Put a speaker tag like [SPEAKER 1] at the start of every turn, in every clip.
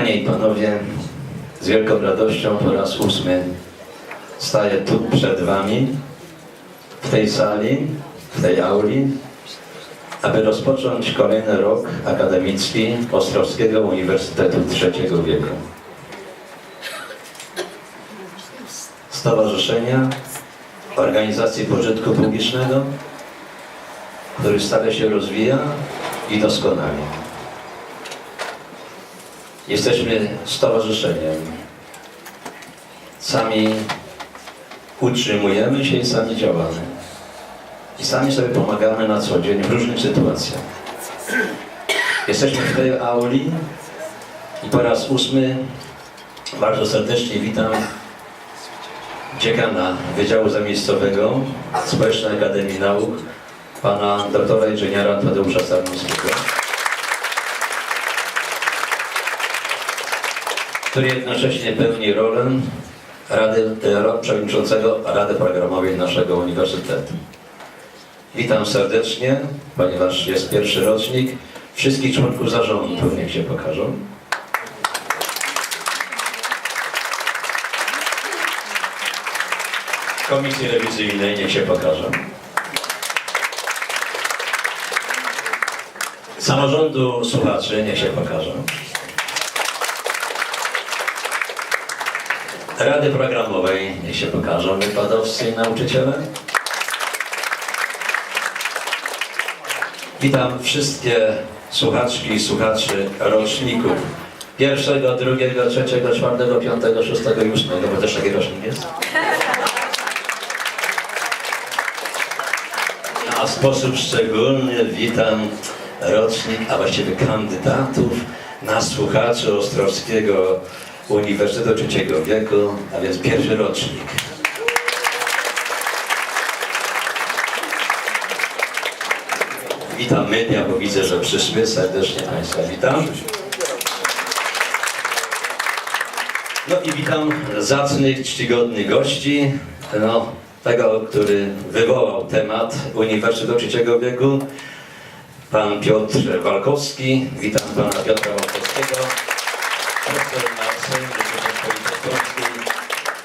[SPEAKER 1] Panie i Panowie, z wielką radością po raz ósmy staję tu przed Wami, w tej sali, w tej auli, aby rozpocząć kolejny rok akademicki Ostrowskiego Uniwersytetu Trzeciego Wieku. Stowarzyszenia Organizacji Pożytku Publicznego, który stale się rozwija i doskonali. Jesteśmy stowarzyszeniem. Sami utrzymujemy się i sami działamy. I sami sobie pomagamy na co dzień w różnych sytuacjach. Jesteśmy w tej auli i po raz ósmy bardzo serdecznie witam dziekana Wydziału Zamiejscowego Społecznej Akademii Nauk, pana doktora inżyniera Tadeusza Sarnowskiego. Który jednocześnie pełni rolę Rady, Przewodniczącego Rady Programowej naszego Uniwersytetu. Witam serdecznie, ponieważ jest pierwszy rocznik. Wszystkich członków zarządu niech się pokażą. Komisji Rewizyjnej niech się pokażą. Samorządu słuchaczy niech się pokażą. Rady Programowej niech się pokażą wykładowcy i nauczyciele. Witam wszystkie słuchaczki i słuchaczy roczników pierwszego, drugiego, trzeciego, czwartego, piątego, szóstego i ósmego, bo też taki rocznik jest. A w sposób szczególny witam rocznik, a właściwie kandydatów na słuchaczy Ostrowskiego Uniwersytetu Trzeciego Wieku, a więc pierwszy rocznik. Witam media, bo widzę, że przyszły. Serdecznie Państwa witam. No i witam zacnych, czcigodnych gości. No, tego, który wywołał temat Uniwersytetu Trzeciego Wieku. Pan Piotr Walkowski. Witam Pana Piotra Walkowskiego. Sejmie Rzeczypospolitej Polskiej,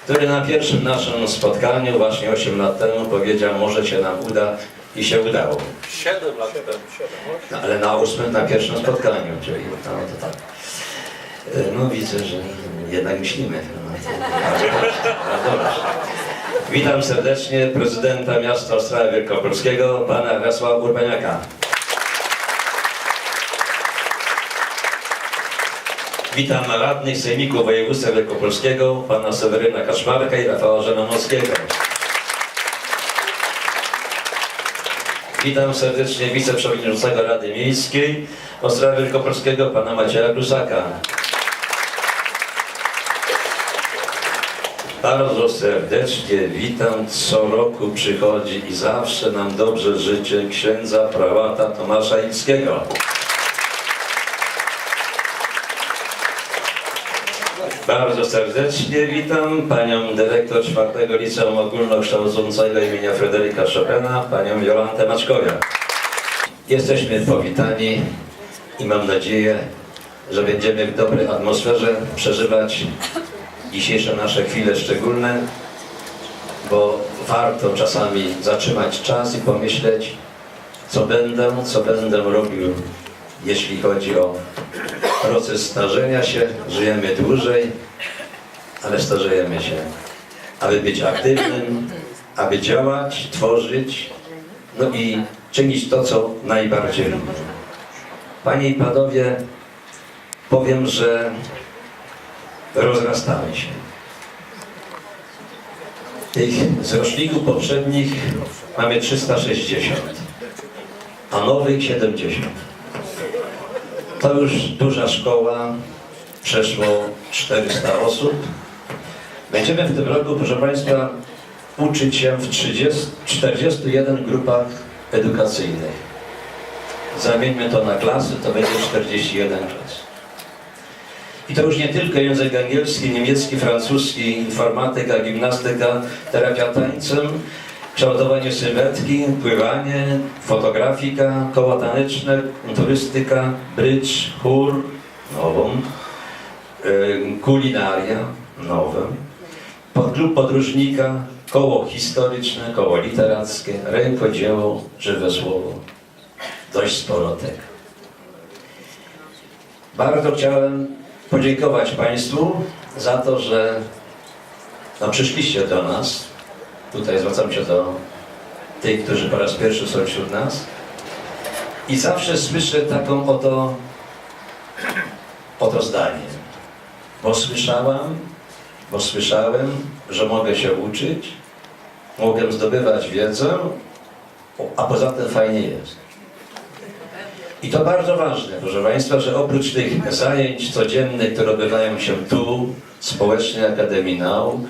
[SPEAKER 1] który na pierwszym naszym spotkaniu właśnie 8 lat temu powiedział, może się nam uda i się udało.
[SPEAKER 2] 7 lat temu, 7,
[SPEAKER 1] No, ale na ósmym, na pierwszym spotkaniu, czyli no to tak. E, No widzę, że jednak myślimy. No, no, dobrze. Witam serdecznie prezydenta miasta Ostrowa Wielkopolskiego, pana Wiesława Urbaniaka. Witam radnych Sejmiku Województwa Wielkopolskiego, pana Seweryna Kaczmarka i Rafała Żemanowskiego. Witam serdecznie wiceprzewodniczącego Rady Miejskiej Ostrowa Wielkopolskiego, pana Macieja Krusaka. Bardzo serdecznie witam. Co roku przychodzi i zawsze nam dobrze życzy księdza prałata Tomasza Ilskiego. Bardzo serdecznie witam panią dyrektor czwartego Liceum Ogólnokształcącego imienia Fryderyka Chopina, panią Jolantę Maczkowiak. Jesteśmy powitani i mam nadzieję, że będziemy w dobrej atmosferze przeżywać dzisiejsze nasze chwile szczególne, bo warto czasami zatrzymać czas i pomyśleć, co będę, co będę robił, jeśli chodzi o proces starzenia się. Żyjemy dłużej, ale starzejemy się. Aby być aktywnym, aby działać, tworzyć, no i czynić to, co najbardziej lubię. Panie i Panowie, powiem, że rozrastamy się. Tych z roczników poprzednich mamy 360, a nowych 70. To już duża szkoła, przeszło 400 osób. Będziemy w tym roku, proszę Państwa, uczyć się w 30, 41 grupach edukacyjnych. Zamieńmy to na klasy, to będzie 41 klas. I to już nie tylko język angielski, niemiecki, francuski, informatyka, gimnastyka, terapia tańcem, kształtowanie sylwetki, pływanie, fotografika, koło taneczne, turystyka, brycz, chór, nową, y, kulinaria nowe, pod klub podróżnika, koło historyczne, koło literackie, rękodzieło, żywe słowo. Dość sporo tego. Bardzo chciałem podziękować Państwu za to, że no, przyszliście do nas. Tutaj zwracam się do tych, którzy po raz pierwszy są wśród nas. I zawsze słyszę taką oto, oto zdanie. Bo słyszałam, bo słyszałem, że mogę się uczyć, mogę zdobywać wiedzę, a poza tym fajnie jest. I to bardzo ważne, proszę Państwa, że oprócz tych zajęć codziennych, które odbywają się tu, w Społecznej Akademii Nauk,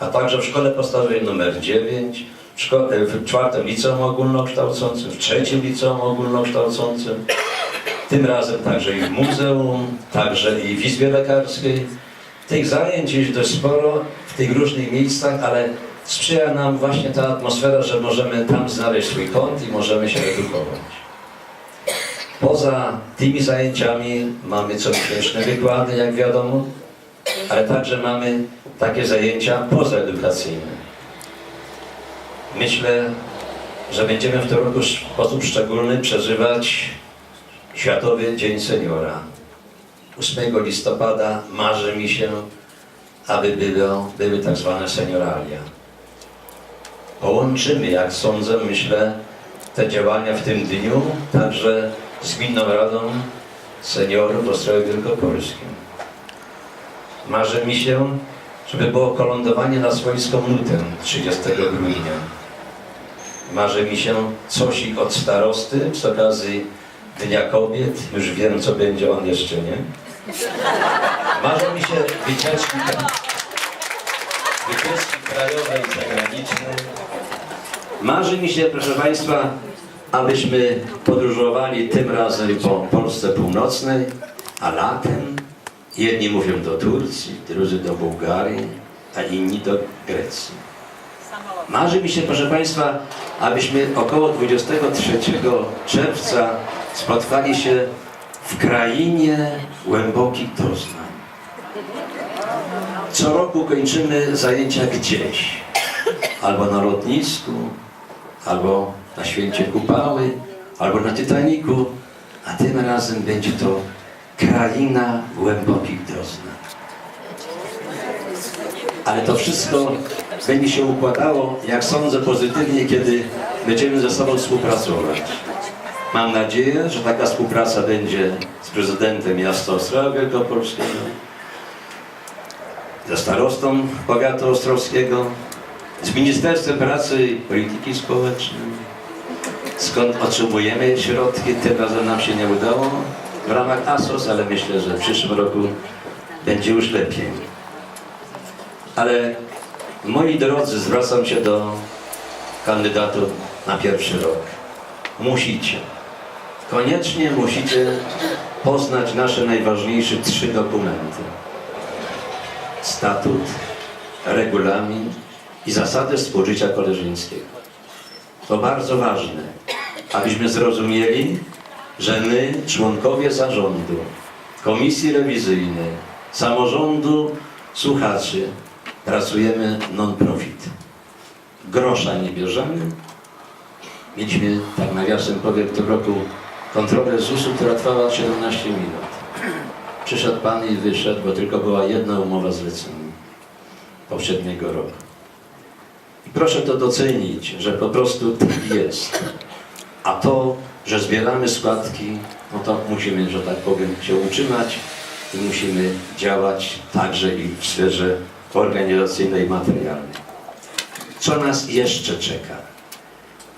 [SPEAKER 1] a także w Szkole Podstawowej nr 9, w, szko- w czwartym liceum ogólnokształcącym, w trzecim liceum ogólnokształcącym, tym razem także i w muzeum, także i w Izbie Lekarskiej. Tych zajęć jest dość sporo w tych różnych miejscach, ale sprzyja nam właśnie ta atmosfera, że możemy tam znaleźć swój kąt i możemy się edukować. Poza tymi zajęciami mamy comiesięczne wykłady, jak wiadomo, ale także mamy takie zajęcia pozaedukacyjne. Myślę, że będziemy w tym roku w sposób szczególny przeżywać Światowy Dzień Seniora. 8 listopada marzy mi się, aby było, były tak zwane senioralia. Połączymy, jak sądzę, myślę, te działania w tym dniu także z Gminną Radą Seniorów w Ostrowie Wielkopolskim. Marzy mi się, żeby było kolądowanie na swoiską nutę 30 grudnia. Marzy mi się coś i od starosty z okazji Dnia Kobiet. Już wiem, co będzie on jeszcze, nie? Marzy mi się wycieczki, wycieczki krajowe i zagraniczne. Marzy mi się, proszę Państwa, abyśmy podróżowali tym razem po Polsce Północnej, a latem jedni mówią do Turcji, drudzy do Bułgarii, a inni do Grecji. Marzy mi się, proszę Państwa, abyśmy około 23 czerwca spotkali się w krainie głębokich doznań. Co roku kończymy zajęcia gdzieś, albo na lotnisku, albo na święcie Kupały, albo na Titaniku, a tym razem będzie to kraina głębokich doznań. Ale to wszystko będzie się układało, jak sądzę, pozytywnie, kiedy będziemy ze sobą współpracować. Mam nadzieję, że taka współpraca będzie z prezydentem miasta Ostrowa Wielkopolskiego, ze starostą powiatu ostrowskiego, z Ministerstwem Pracy i Polityki Społecznej, skąd otrzymujemy środki. Tym razem nam się nie udało w ramach ASOS, ale myślę, że w przyszłym roku będzie już lepiej. Ale moi drodzy, zwracam się do kandydatów na pierwszy rok. Musicie, koniecznie musicie poznać nasze najważniejsze trzy dokumenty. Statut, regulamin i zasady współżycia koleżeńskiego. To bardzo ważne, abyśmy zrozumieli, że my, członkowie zarządu, komisji rewizyjnej, samorządu słuchaczy, pracujemy non-profit. Grosza nie bierzemy. Mieliśmy, tak nawiasem powiem, w tym roku kontrolę ZUS-u, która trwała 17 minut. Przyszedł Pan i wyszedł, bo tylko była jedna umowa zlecenia poprzedniego roku. I proszę to docenić, że po prostu tak jest. A to, że zbieramy składki, no to musimy, że tak powiem, się utrzymać i musimy działać także i w sferze organizacyjnej materialnej. Co nas jeszcze czeka?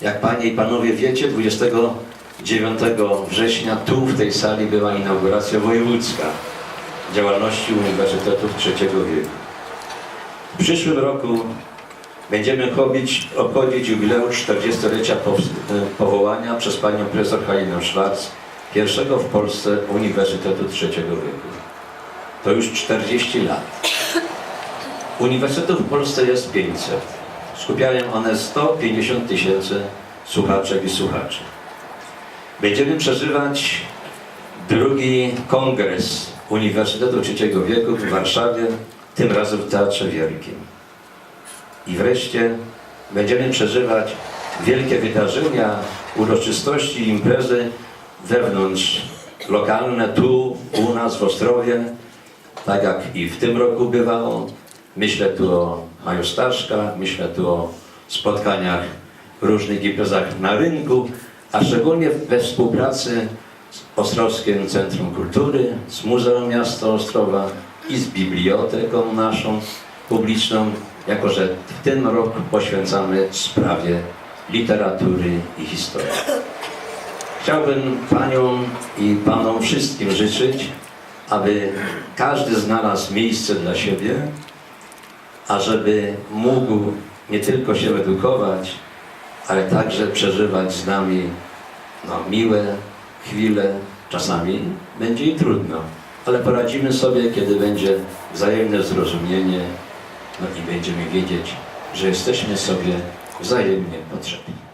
[SPEAKER 1] Jak Panie i Panowie wiecie, 29 września tu w tej sali była inauguracja wojewódzka działalności Uniwersytetów Trzeciego wieku. W przyszłym roku będziemy chodzić, obchodzić jubileusz 40-lecia pows- e, powołania przez panią profesor Halinę Schwarz pierwszego w Polsce Uniwersytetu Trzeciego wieku. To już 40 lat. Uniwersytetów w Polsce jest 500. Skupiają one 150 tysięcy słuchaczek i słuchaczy. Będziemy przeżywać drugi kongres Uniwersytetu Trzeciego Wieku w Warszawie, tym razem w Teatrze Wielkim. I wreszcie będziemy przeżywać wielkie wydarzenia, uroczystości, imprezy wewnątrz lokalne, tu u nas w Ostrowie, tak jak i w tym roku bywało. Myślę tu o Maju Staszka, myślę tu o spotkaniach w różnych imprezach na rynku, a szczególnie we współpracy z Ostrowskim Centrum Kultury, z Muzeum Miasta Ostrowa i z biblioteką naszą publiczną, jako że w tym roku poświęcamy sprawie literatury i historii. Chciałbym Paniom i Panom wszystkim życzyć, aby każdy znalazł miejsce dla siebie, ażeby mógł nie tylko się edukować, ale także przeżywać z nami no, miłe chwile. Czasami będzie i trudno, ale poradzimy sobie, kiedy będzie wzajemne zrozumienie no i będziemy wiedzieć, że jesteśmy sobie wzajemnie potrzebni.